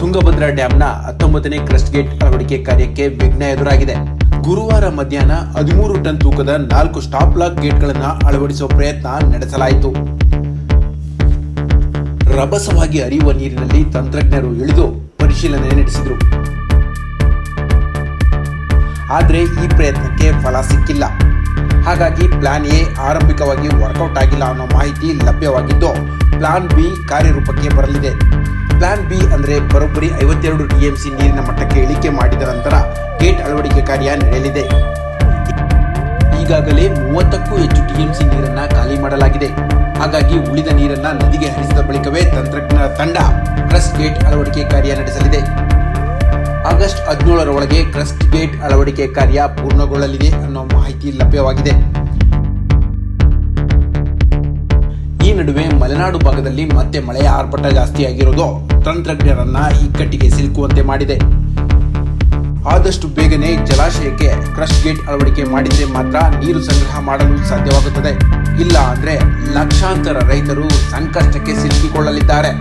ತುಂಗಭದ್ರಾ ಡ್ಯಾಂನ ಹತ್ತೊಂಬತ್ತನೇ crust gate ಅಳವಡಿಕೆ ಕಾರ್ಯಕ್ಕೆ ವಿಘ್ನ ಎದುರಾಗಿದೆ. ಗುರುವಾರ ಮಧ್ಯಾಹ್ನ ಹದಿಮೂರು ಟನ್ ತೂಕದ ನಾಲ್ಕು ಸ್ಟಾಪ್ ಲಾಕ್ ಗೇಟ್ಗಳನ್ನು ಅಳವಡಿಸುವ ಪ್ರಯತ್ನ ನಡೆಸಲಾಯಿತು. ರಭಸವಾಗಿ ಹರಿಯುವ ನೀರಿನಲ್ಲಿ ತಂತ್ರಜ್ಞರು ಇಳಿದು ಪರಿಶೀಲನೆ ನಡೆಸಿದರು. ಆದರೆ ಈ ಪ್ರಯತ್ನಕ್ಕೆ ಫಲ ಸಿಕ್ಕಿಲ್ಲ. ಹಾಗಾಗಿ ಪ್ಲಾನ್ ಎ ಆರಂಭಿಕವಾಗಿ ವರ್ಕೌಟ್ ಆಗಿಲ್ಲ ಅನ್ನೋ ಮಾಹಿತಿ ಲಭ್ಯವಾಗಿದ್ದು, ಪ್ಲಾನ್ ಬಿ ಕಾರ್ಯರೂಪಕ್ಕೆ ಬರಲಿದೆ. ಪ್ಲಾನ್ ಬಿ ಅಂದರೆ ಬರೋಬ್ಬರಿ ಐವತ್ತೆರಡು ಟಿಎಂಸಿ ನೀರಿನ ಮಟ್ಟಕ್ಕೆ ಇಳಿಕೆ ಮಾಡಿದ ನಂತರ ಗೇಟ್ ಅಳವಡಿಕೆ ಕಾರ್ಯ ನಡೆಯಲಿದೆ. ಈಗಾಗಲೇ ಮೂವತ್ತಕ್ಕೂ ಹೆಚ್ಚು ಟಿಎಂಸಿ ನೀರನ್ನು ಖಾಲಿ ಮಾಡಲಾಗಿದೆ. ಹಾಗಾಗಿ ಉಳಿದ ನೀರನ್ನ ನದಿಗೆ ಹರಿಸಿದ ಬಳಿಕವೇ ತಂತ್ರಜ್ಞರ ತಂಡ ಕ್ರಸ್ಟ್ ಗೇಟ್ ಅಳವಡಿಕೆ ಕಾರ್ಯ ನಡೆಸಲಿದೆ. ಆಗಸ್ಟ್ ಹದಿನೇಳರ ಒಳಗೆ ಕ್ರಸ್ಟ್ ಗೇಟ್ ಅಳವಡಿಕೆ ಕಾರ್ಯ ಪೂರ್ಣಗೊಳ್ಳಲಿದೆ ಅನ್ನೋ ಮಾಹಿತಿ ಲಭ್ಯವಾಗಿದೆ. ನಡುವೆ ಮಲೆನಾಡು ಭಾಗದಲ್ಲಿ ಮತ್ತೆ ಮಳೆಯ ಆರ್ಭಟ ಜಾಸ್ತಿಯಾಗಿರೋದು ತಂತ್ರಜ್ಞರನ್ನ ಇಕ್ಕಟ್ಟಿಗೆ ಸಿಲುಕುವಂತೆ ಮಾಡಿದೆ. ಆದಷ್ಟು ಬೇಗನೆ ಜಲಾಶಯಕ್ಕೆ ಕ್ರಶ್ ಗೇಟ್ ಅಳವಡಿಕೆ ಮಾಡಿದರೆ ಮಾತ್ರ ನೀರು ಸಂಗ್ರಹ ಮಾಡಲು ಸಾಧ್ಯವಾಗುತ್ತದೆ. ಇಲ್ಲ ಅಂದ್ರೆ ಲಕ್ಷಾಂತರ ರೈತರು ಸಂಕಷ್ಟಕ್ಕೆ ಸಿಲುಕಿಕೊಳ್ಳಲಿದ್ದಾರೆ.